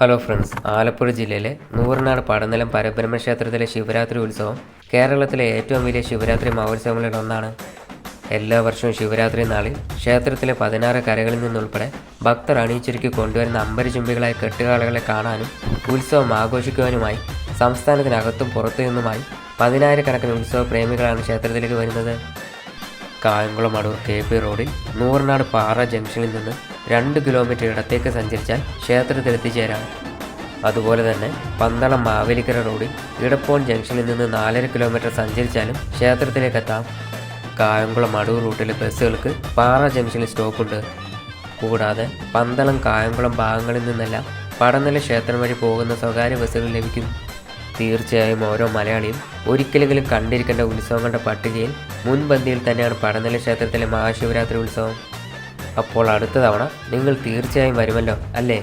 Hello friends Alappuzha ജില്ലയിലെ നൂറിനാട് പടനിലം പരബ്രഹ്മ ക്ഷേത്രത്തിലെ ശിവരാത്രി ഉത്സവം കേരളത്തിലെ ഏറ്റവും വലിയ ശിവരാത്രി മഹോത്സവങ്ങളിൽ ഒന്നാണ്. എല്ലാ വർഷവും ശിവരാത്രി നാളിൽ ക്ഷേത്രത്തിലെ പതിനാറ് കരകളിൽ നിന്നുൾപ്പെടെ ഭക്തർ അണിയിച്ചൊരുക്കി കൊണ്ടുവരുന്ന അമ്പരചുംബികളായ കെട്ടുകാളകളെ കാണാനും ഉത്സവം ആഘോഷിക്കുവാനുമായി സംസ്ഥാനത്തിനകത്തും പുറത്തു നിന്നുമായി പതിനായിരക്കണക്കിന് ഉത്സവ പ്രേമികളാണ് ക്ഷേത്രത്തിലേക്ക് വരുന്നത്. കായംകുളം അടൂർ കെ പി റോഡിൽ നൂറിനാട് പാറ ജംഗ്ഷനിൽ നിന്ന് രണ്ട് കിലോമീറ്റർ ഇടത്തേക്ക് സഞ്ചരിച്ചാൽ ക്ഷേത്രത്തിൽ എത്തിച്ചേരാം അതുപോലെ തന്നെ പന്തളം മാവേലിക്കര റോഡിൽ ഇടപ്പോൺ ജംഗ്ഷനിൽ നിന്ന് നാലര കിലോമീറ്റർ സഞ്ചരിച്ചാലും ക്ഷേത്രത്തിലേക്ക് എത്താം കായംകുളം അടൂർ റൂട്ടിലെ ബസ്സുകൾക്ക് പാറ ജംഗ്ഷനിൽ സ്റ്റോപ്പുണ്ട് കൂടാതെ പന്തളം കായംകുളം ഭാഗങ്ങളിൽ നിന്നെല്ലാം പടനില ക്ഷേത്രം വഴി പോകുന്ന സ്വകാര്യ ബസ്സുകൾ ലഭിക്കും. തീർച്ചയായും ഓരോ മലയാളിയും ഒരിക്കലെങ്കിലും കണ്ടിരിക്കേണ്ട ഉത്സവങ്ങളുടെ പട്ടികയിൽ മുൻപന്തിയിൽ തന്നെയാണ് പടനില ക്ഷേത്രത്തിലെ മഹാശിവരാത്രി ഉത്സവം. അപ്പോൾ അടുത്ത തവണ നിങ്ങൾ തീർച്ചയായും വരുമല്ലോ അല്ലേ?